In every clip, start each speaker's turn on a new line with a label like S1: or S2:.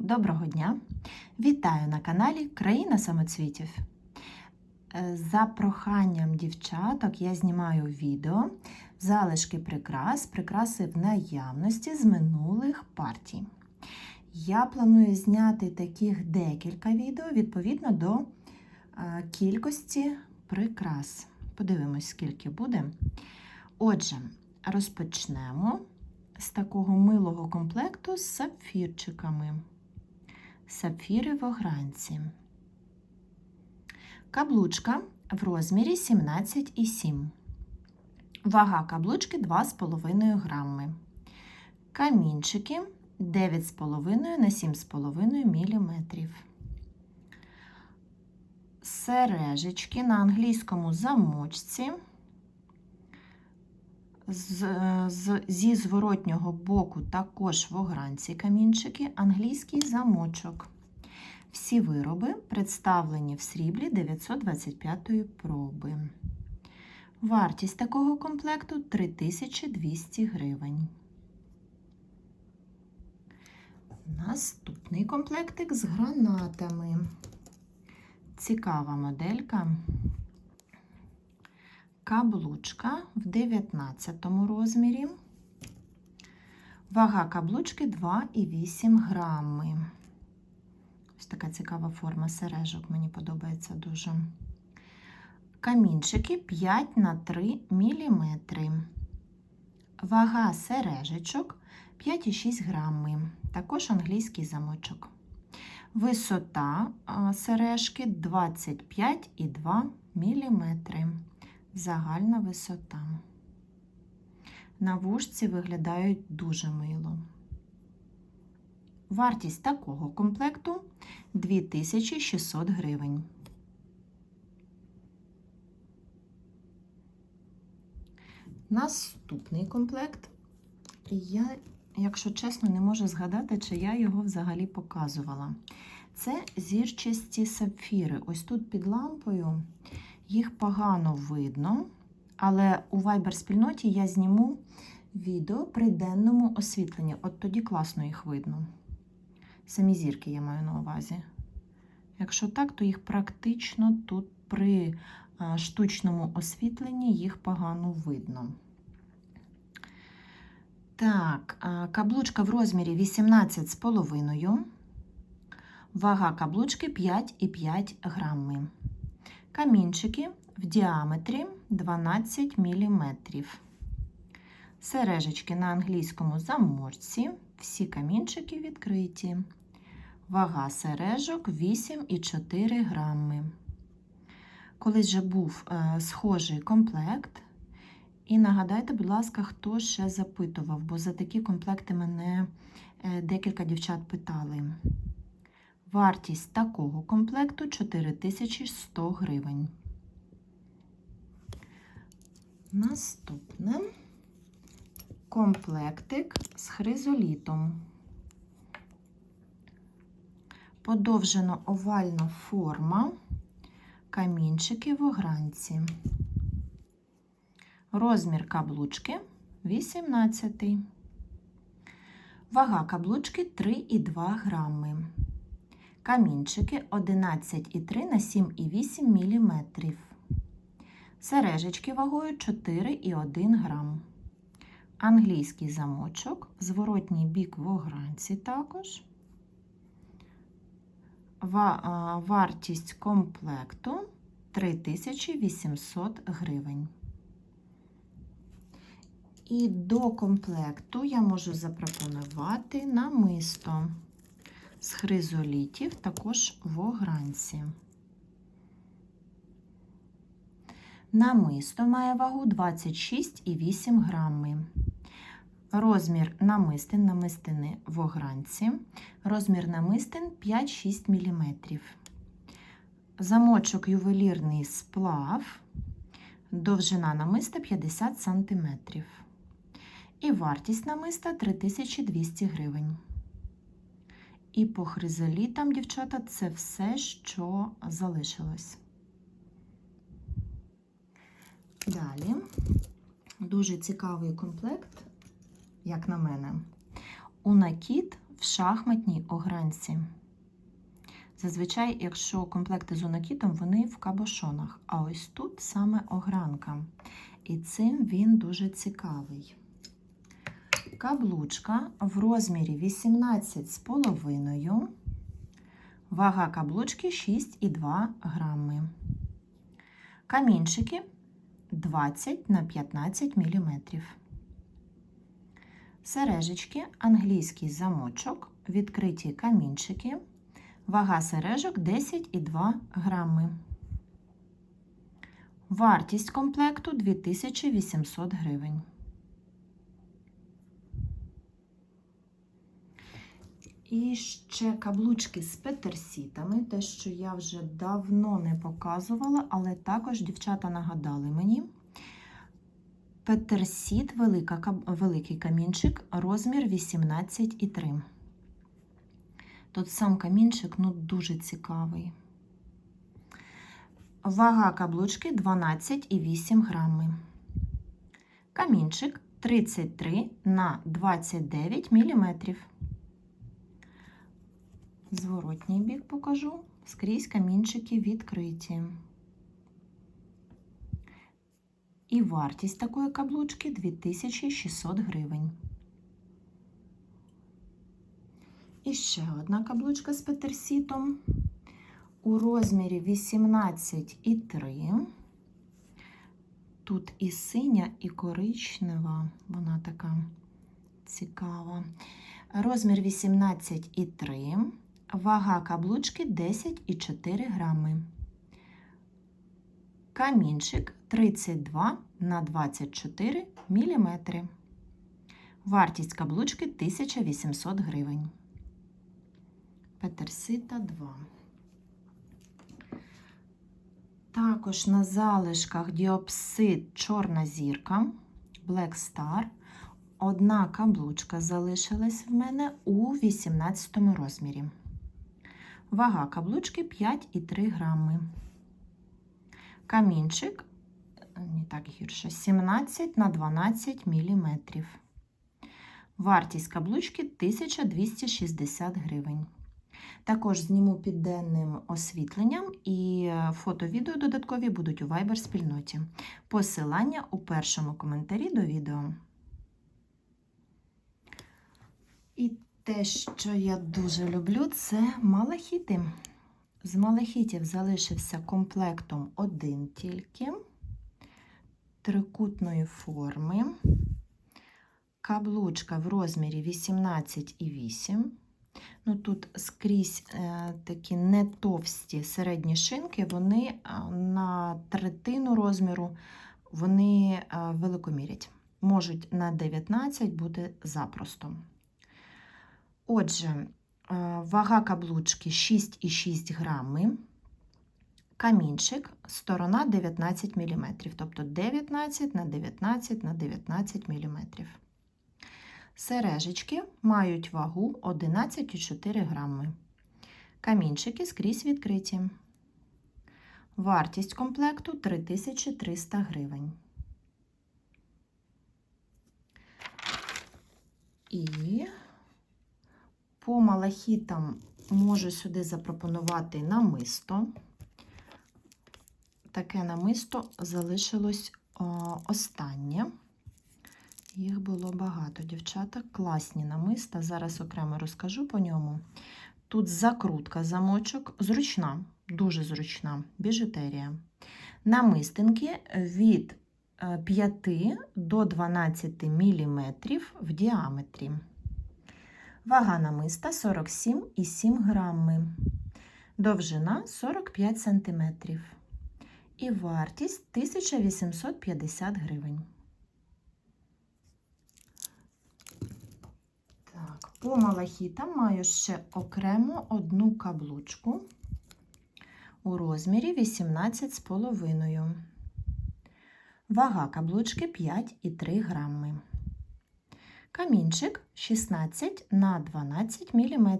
S1: Доброго дня! Вітаю на каналі Країна самоцвітів. Е, За проханням дівчаток я знімаю відео залишки прикрас, прикраси в наявності з минулих партій. Я планую зняти таких декілька відео відповідно до е, кількості прикрас. Подивимось, скільки буде. Отже, розпочнемо з такого милого комплекту з сапфірчиками. Сапфіри в огранці. Каблучка в розмірі 17,7. Вага каблучки 2,5 грами. Камінчики 9,5 на 7,5 мм. Сережечки на англійському замочці. З, з, зі зворотнього боку також в огранці камінчики, англійський замочок. Всі вироби представлені в сріблі 925 проби. Вартість такого комплекту 3200 гривень. Наступний комплектик з гранатами. Цікава моделька. Каблучка в 19 розмірі. Вага каблучки 2,8 грами. Ось така цікава форма сережок, мені подобається дуже. Камінчики 5 на 3 мм. Вага сережечок 5,6 грами. Також англійський замочок. Висота сережки 25,2 мм загальна висота. На вушці виглядають дуже мило. Вартість такого комплекту 2600 гривень. Наступний комплект. Я, якщо чесно, не можу згадати, чи я його взагалі показувала. Це зірчасті сапфіри. Ось тут під лампою їх погано видно, але у Viber спільноті я зніму відео при денному освітленні. От тоді класно їх видно. Самі зірки я маю на увазі. Якщо так, то їх практично тут при штучному освітленні їх погано видно. Так, каблучка в розмірі 18,5. Вага каблучки 5,5 грами. Камінчики в діаметрі 12 мм. Сережечки на англійському заморці. Всі камінчики відкриті. Вага сережок 8,4 грами. Колись вже був е, схожий комплект. І нагадайте, будь ласка, хто ще запитував, бо за такі комплекти мене е, декілька дівчат питали. Вартість такого комплекту 4100 гривень. Наступне комплектик з хризолітом. Подовжено овальна форма, камінчики в огранці. Розмір каблучки 18. Вага каблучки 3,2 грами. Камінчики 11,3 на 7,8 мм. Сережечки вагою 4,1 грам. Англійський замочок, зворотній бік в огранці також. Вартість комплекту 3800 гривень. І до комплекту я можу запропонувати намисто з хризолітів, також в огранці. Намисто має вагу 26,8 грами. Розмір намистин намистини в огранці. Розмір намистин 5-6 мм. Замочок ювелірний сплав. Довжина намиста 50 см. І вартість намиста 3200 гривень. І по хризолітам, дівчата, це все, що залишилось. Далі дуже цікавий комплект, як на мене. У накид в шахматній огранці. Зазвичай, якщо комплекти з онакітом, вони в кабошонах, а ось тут саме огранка. І цим він дуже цікавий. Каблучка в розмірі 18,5. Вага каблучки 6,2 грами. Камінчики 20 на 15 мм. Сережечки, англійський замочок, відкриті камінчики. Вага сережок 10,2 грами. Вартість комплекту 2800 гривень. І ще каблучки з петерсітами, те, що я вже давно не показувала, але також дівчата нагадали мені. Петерсіт, велика, великий камінчик, розмір 18,3. Тут сам камінчик ну, дуже цікавий. Вага каблучки 12,8 грами. Камінчик 33 на 29 міліметрів. Зворотній бік покажу. Скрізь камінчики відкриті. І вартість такої каблучки 2600 гривень. І ще одна каблучка з петерсітом у розмірі 18,3. Тут і синя, і коричнева, вона така цікава. Розмір 18,3. Вага каблучки 10,4 грами. Камінчик 32 на 24 міліметри. Вартість каблучки 1800 гривень. Петерсита 2. Також на залишках діопсид чорна зірка Black Star. Одна каблучка залишилась в мене у 18 розмірі. Вага каблучки 5,3 грами. Камінчик, не так гірше, 17 на 12 міліметрів. Вартість каблучки 1260 гривень. Також зніму під денним освітленням і фото-відео додаткові будуть у Viber спільноті. Посилання у першому коментарі до відео. І те, що я дуже люблю, це малахіти. З малахітів залишився комплектом один тільки трикутної форми. Каблучка в розмірі 18,8. Ну, Тут скрізь е, такі не товсті середні шинки, вони е, на третину розміру вони е, великомірять. Можуть на 19 бути запросто. Отже, е, вага каблучки 6,6 грами. Камінчик, сторона 19 мм, тобто 19 на 19 на 19 мм. Сережечки мають вагу 11,4 грами. Камінчики скрізь відкриті. Вартість комплекту 3300 гривень. І по малахітам можу сюди запропонувати намисто. Таке намисто залишилось о, останнє. Їх було багато, дівчата. Класні намиста. Зараз окремо розкажу по ньому. Тут закрутка замочок, зручна, дуже зручна біжутерія. Намистинки від 5 до 12 мм в діаметрі. Вага намиста 47,7 грами. Довжина 45 см. І вартість 1850 гривень. Так, по малахітам маю ще окремо одну каблучку у розмірі 18,5. Вага каблучки 5,3 грами. Камінчик 16 на 12 мм.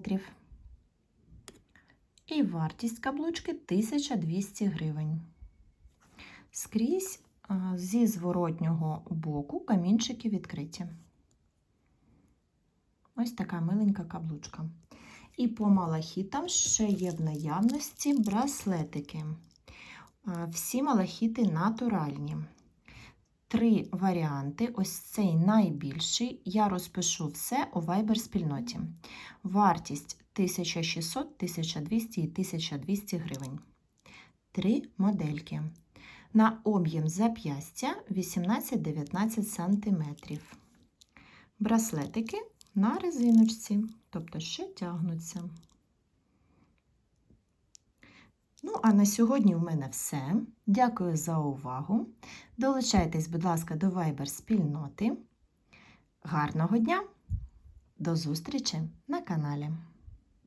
S1: І вартість каблучки 1200 гривень. Скрізь зі зворотнього боку камінчики відкриті. Ось така миленька каблучка. І по малахітам ще є в наявності браслетики. Всі малахіти натуральні. Три варіанти. Ось цей найбільший. Я розпишу все у Viber спільноті. Вартість 1600, 1200 і 1200 гривень. Три модельки. На об'єм зап'ястя 18-19 см. Браслетики на резиночці, тобто ще тягнуться. Ну, а на сьогодні в мене все. Дякую за увагу. Долучайтесь, будь ласка, до Viber спільноти. Гарного дня! До зустрічі на каналі!